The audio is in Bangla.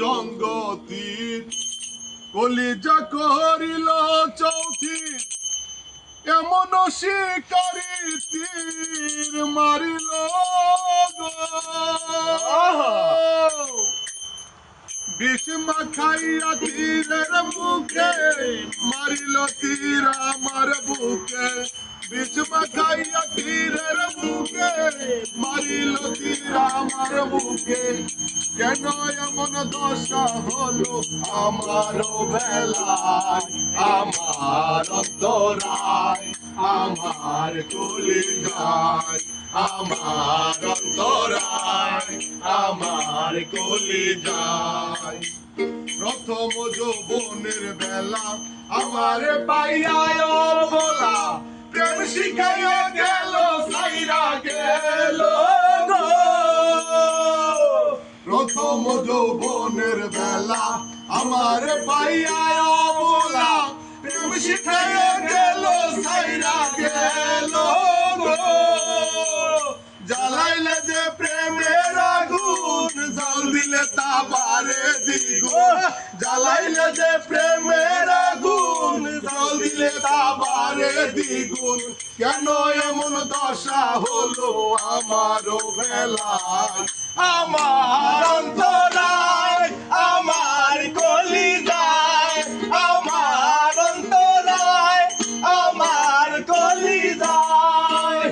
জঙ্গতির কলিজা করিল চৌথি এমন শিকারি তীর মারিল গো। বিষ মাখাইয়া তীরের মুখে মারিল তীর আমার বুকে বিষ মাখাইয়া তীরের মুখে মারিল তীর আমার বুকে কেন এমন দশা হলো আমার বেলায়? আমার অন্তরায়, আমার কলি গায় আমার অন্তরায়, আমার কলি যায় প্রথম যৌবনের বেলা আমার পাইয়ায় বলা প্রেম শিখাইয়া প্রথম যৌবনের বেলা আমার প্রেম শিখাইয়া গেল সাইরা গেল জ্বালাইলে যে প্রেমের আগুন, জল দিলে তা বারে দিগো জ্বালাইলে যে জল দিলে তা বারে দ্বিগুণ। কেন এমন দশা হলো আমারও বেলায়? আমার